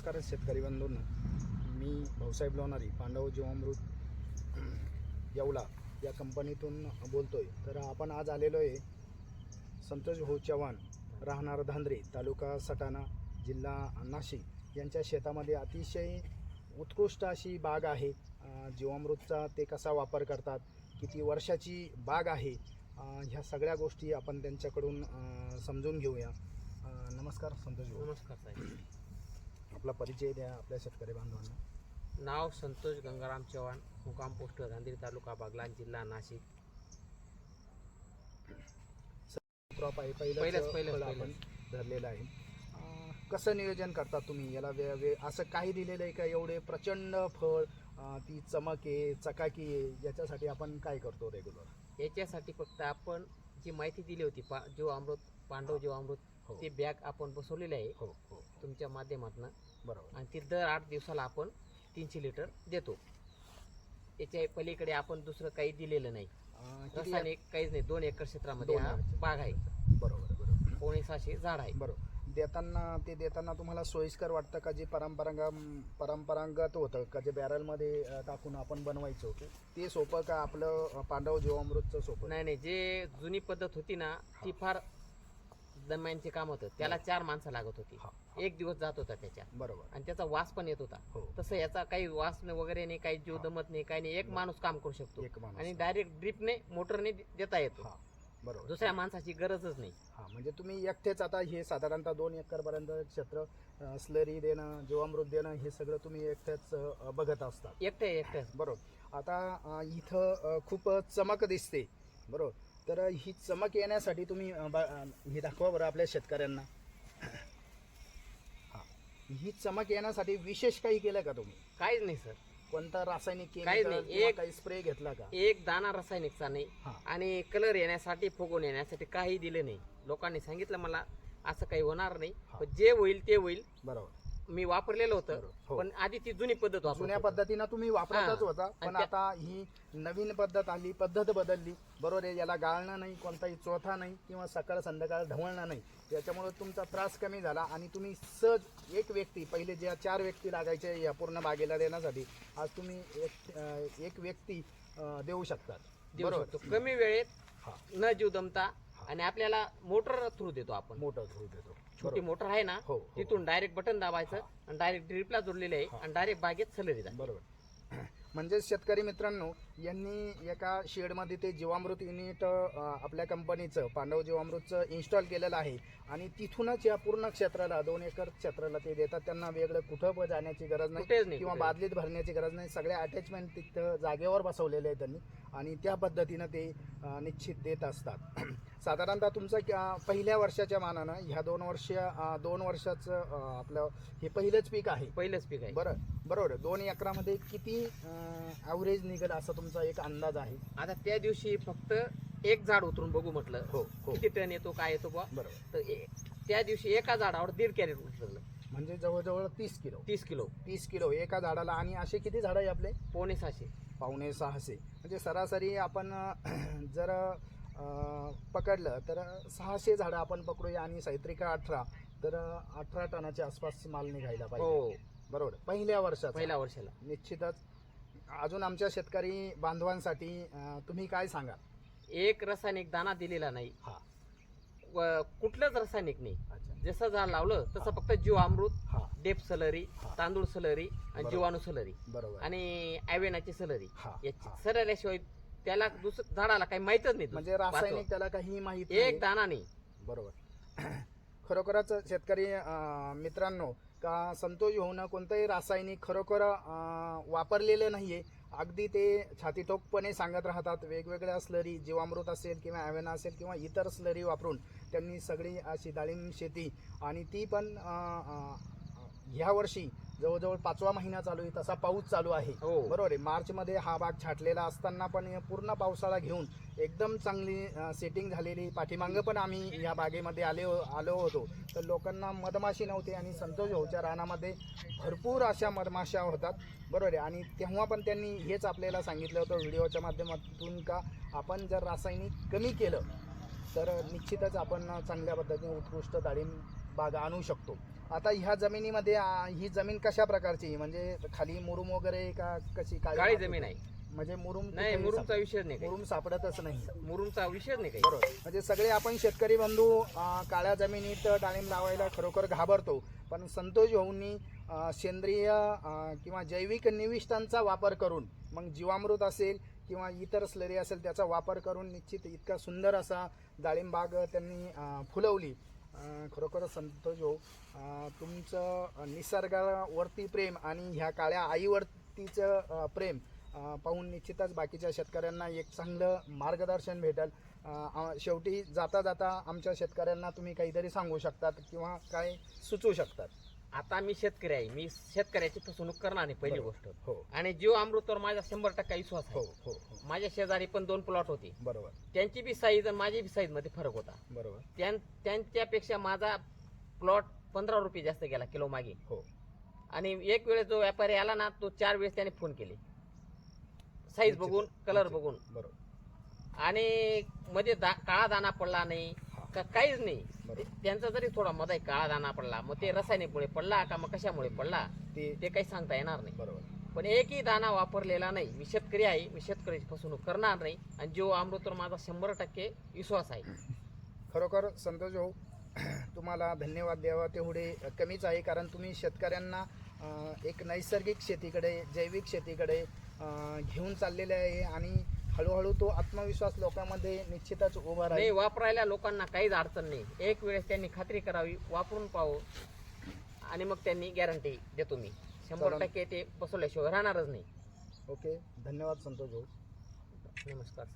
नमस्कार शेतकरी बंधूंना. मी भाऊसाहेब लोणारी पांडव जीवामृत येवला या कंपनीतून बोलतो आहे तर आपण आज आलेलो आहे संतोष भाऊ चव्हाण राहणार धांद्रे तालुका सटाणा जिल्हा नाशिक. यांच्या शेतामध्ये अतिशय उत्कृष्ट अशी बाग आहे. जीवामृतचा ते कसा वापर करतात किती वर्षाची बाग आहे ह्या सगळ्या गोष्टी आपण त्यांच्याकडून समजून घेऊया. नमस्कार संतोष भाऊ. नमस्कार साहेब. आपला परिचय द्या आपल्या शेतकरी बांधवांना. नाव संतोष गंगाराम चव्हाण मुकाम पोस्ट गांधीर तालुका बागलान जिल्हा नाशिक. क्रॉप आहे. पहिलंच- आपण धरलेलं आहे. कसं नियोजन करता तुम्ही? याला वे वे असं काही दिलेलं आहे का? एवढे प्रचंड फळ ती चमक आहे चकाकी आहे याच्यासाठी आपण काय करतो रेग्युलर याच्यासाठी फक्त आपण जी माहिती दिली होती पा जीव अमृत पांडव जीव अमृत हो. ते बॅग आपण बसवलेले आहे. हो हो. तुमच्या माध्यमातून. बरोबर. आणि ते दर आठ दिवसाला आपण तीनशे लिटर देतो. याच्या पलीकडे आपण दुसरं काही दिलेलं नाही. अं, किती रासायनिक काहीच नाही. दोन एकर क्षेत्रामध्ये दोन हा एकर. बाग आहे. बरोबर बरोबर. कोणी सहाशे झाड आहे. बरोबर. देताना ते देताना तुम्हाला सोयीस्कर वाटतं का? जे परंपरांगा परंपरागत होतं का? जे बॅरलमध्ये अं, टाकून आपण बनवायचो. ते सोपं का? आपलं अं, पांडव जीवामृतचं सोपं? नाही नाही. जे जुनी पद्धत होती ना ती फार दरम्यानचे काम होतं. त्याला चार माणसं लागत होती. एक दिवस जात होता त्याच्या. बरोबर. आणि त्याचा वास पण येत होता. हो. तसं याचा काही वास वगैरे नाही काही जीव. दमत नाही काही नाही. एक माणूस काम करू शकतो. आणि डायरेक्ट ड्रिपने मोटरने देता येतो. बरोबर. दुसऱ्या माणसाची गरजच नाही. हा म्हणजे तुम्ही एकटेच आता हे साधारणतः दोन एकरपर्यंत क्षेत्र स्लरी देणं जीवामृत देणं हे सगळं तुम्ही एकट्याच बघत असतात. एकटे एकटे. बरोबर. आता इथं खूप चमक दिसते. बरोबर. तर ही चमक येण्यासाठी तुम्ही हे दाखवा बरं आपल्या शेतकऱ्यांना. हा. ही चमक येण्यासाठी विशेष काही केलं का तुम्ही? काहीच नाही सर. कोणता रासायनिक काहीच नाही. एक- काही स्प्रे घेतला का? एक दाना रासायनिकचा नाही. आणि कलर येण्यासाठी फुगून येण्यासाठी काही दिले नाही. लोकांनी सांगितलं मला असं काही होणार नाही. जे होईल ते होईल. बरोबर. मी वापरलेलं होतं. हो. पण आधी ती जुनी पद्धत जुन्या. पद्धतीनं तुम्ही वापरतच हा. होता पण त्या- आता ही नवीन पद्धत आली पद्धत बदलली बरोबर आहे याला गाळणं नाही कोणताही चोथा नाही किंवा सकाळ संध्याकाळ ढवळणं नाही त्याच्यामुळे तुमचा त्रास कमी झाला आणि तुम्ही सहज एक व्यक्ती पहिले ज्या चार व्यक्ती लागायचे या पूर्ण बागेला देण्यासाठी आज तुम्ही एक अं, एक व्यक्ती अं, देऊ शकतात देऊ बरोबर शकतो कमी वेळेत हा न जीव दमता आणि आपल्याला मोटर थ्रू देतो आपण. मोठं धरू देतो. छोटी. मोटर आहे ना हो, हो. तिथून डायरेक्ट बटन दाबायचं आणि डायरेक्ट ड्रिपला जोडलेले आहे. आणि डायरेक्ट बागेत सलरी जाते. बरोबर. म्हणजे शेतकरी मित्रांनो यांनी एका शेडमध्ये ते जीवामृत युनिट अ, आपल्या कंपनीचं पांडव जीवामृतचं इन्स्टॉल केलेलं आहे. आणि तिथूनच या पूर्ण क्षेत्राला दोन एकर क्षेत्राला ते देतात. त्यांना वेगळं कुठं पण जाण्याची गरज नाही कुठेच नाही किंवा कुठेच. बादलीत भरण्याची गरज नाही. सगळे अटॅचमेंट तिथं जागेवर बसवलेले आहे त्यांनी. आणि त्या पद्धतीनं ते अ, निश्चित देत असतात. साधारणतः तुमचं पहिल्या वर्षाच्या मानानं ह्या दोन वर्ष दोन वर्षाचं आपलं हे पहिलंच पीक आहे. पहिलंच पीक आहे. बरं बरोबर. दोन एकरामध्ये किती ॲव्हरेज निघेल असा तुमचा एक अंदाज आहे? आता त्या दिवशी फक्त एक झाड उतरून बघू म्हटलं. हो हो. किती टन येतो काय येतो बा बरोबर. तर त्या दिवशी एका झाडावर दीड कॅरेट उतरलं म्हणजे जवळजवळ तीस किलो. तीस किलो. तीस किलो एका झाडाला. आणि असे किती झाडं आहे आपले? पोणे सहाशे. पावणे सहाशे. म्हणजे सरासरी आपण जर पकडलं तर सहाशे झाडं आपण पकडूया आणि साहित्रिका अठरा तर अठरा टनाच्या आसपास माल निघायला पाहिजे. हो. बरोबर. पहिल्या वर्षात पहिल्या वर्षाला. निश्चितच. अजून आमच्या शेतकरी बांधवांसाठी तुम्ही काय सांगा एक रासायनिक दाना दिलेला नाही. हा. कुठलंच रासायनिक नाही. जसं झाड लावलं तसं फक्त जीव अमृत हा. डेप सलरी. तांदूळ सलरी आणि. जीवाणू सलरी बरोबर. आणि ॲवेनाची सलरी याची. सरल्याशिवाय त्याला दुसरं झाडाला काही माहितच नाही म्हणजे रासायनिक त्याला काही माहीत. एक. दाना नाही बरोबर खरोखरच शेतकरी मित्रांनो का संतोष होऊन कोणतंही रासायनिक खरोखर वापरलेलं नाहीये अगदी ते छातीठोकपणे सांगत राहतात वेगवेगळ्या स्लरी जीवामृत असेल किंवा ॲव्हेना असेल किंवा इतर स्लरी वापरून त्यांनी सगळी अशी डाळिंब शेती आणि ती पण ह्या वर्षी जवळजवळ पाचवा महिना चालू आहे तसा पाऊस चालू आहे. हो. बरोबर आहे. मार्चमध्ये हा भाग छाटलेला असताना पण पूर्ण पावसाळा घेऊन एकदम चांगली सेटिंग झालेली पाठीमागं पण आम्ही या बागेमध्ये आले हो- आलो होतो. तर लोकांना मधमाशी नव्हते आणि संतोष भाऊच्या रानामध्ये भरपूर अशा मधमाशा होतात. बरोबर आहे. आणि तेव्हा पण त्यांनी हेच आपल्याला सांगितलं होतं व्हिडिओच्या माध्यमातून का आपण जर रासायनिक कमी केलं तर निश्चितच आपण चांगल्या पद्धतीने उत्कृष्ट डाळिंब बाग आणू शकतो. आता ह्या जमिनीमध्ये आ, ही जमीन कशा प्रकारची? म्हणजे खाली मुरुम वगैरे का कशी काळी काळी माती? जमीन आहे. म्हणजे मुरुम नाही कुठेही मुरुमचा साप- विषय नाही काही. मुरुम सापडतच नाही. मुरुमचा विषय नाही काही. बरोबर. म्हणजे सगळे आपण शेतकरी बंधू अं, काळ्या जमिनीत डाळिंब लावायला खरोखर घाबरतो. पण संतोष भाऊंनी अं, सेंद्रिय अं, किंवा जैविक निविष्ठांचा वापर करून मग जीवामृत असेल किंवा इतर स्लरी असेल त्याचा वापर करून निश्चित इतका सुंदर असा डाळिंब बाग त्यांनी अं, फुलवली. खरोखरच खरोखर संतोष भाऊ तुमचं निसर्गावरती प्रेम आणि ह्या काळ्या आईवरतीचं प्रेम पाहून निश्चितच बाकीच्या शेतकऱ्यांना एक चांगलं मार्गदर्शन भेटेल. शेवटी जाता जाता आमच्या शेतकऱ्यांना तुम्ही काहीतरी सांगू शकतात किंवा काय सुचवू शकतात. आता मी शेतकरी आहे. मी शेतकऱ्याची फसवणूक करणार नाही पहिली बरोबर. गोष्ट. हो. आणि जीव अमृतवर माझा शंभर टक्का विश्वास हो आहे. हो हो माझ्या शेजारी पण दोन प्लॉट होते. बरोबर. त्यांची बी साईज आणि माझी बी साईजमध्ये फरक होता. बरोबर. त्यां- त्यांच्यापेक्षा माझा प्लॉट पंधरा रुपये जास्त गेला किलो मागे. हो. आणि एक वेळेस जो व्यापारी आला ना तो चार वेळेस त्याने फोन केले. साईज. बघून कलर. बघून. बरोबर. आणि मध्ये दा काळा दाना पडला नाही. का काहीच नाही. त्यांचा जरी थोडा मध्ये काळा दाना पडला मग ते रासायनिकमुळे पडला का मग कशामुळे पडला ते ते काही सांगता येणार नाही. बरोबर. पण एकही दाना वापरलेला नाही. मी शेतकरी आहे मी शेतकऱ्याची फसवणूक करणार नाही. आणि जीव अमृतवर माझा शंभर टक्के विश्वास आहे. खरोखर संतोष भाऊ तुम्हाला धन्यवाद द्यावा. तेवढे कमीच आहे कारण तुम्ही शेतकऱ्यांना अं, एक नैसर्गिक शेतीकडे जैविक शेतीकडे अं, घेऊन चाललेले आहे. आणि हळूहळू तो आत्मविश्वास लोकांमध्ये निश्चितच उभा नाही राहील वापरायला लोकांना काहीच अडचण नाही. एक वेळेस त्यांनी खात्री करावी वापरून पाहू आणि मग त्यांनी गॅरंटी देतो मी. शंभर चालेल. टक्के ते बसवल्याशिवाय राहणारच नाही. ओके धन्यवाद संतोष भाऊ. नमस्कार.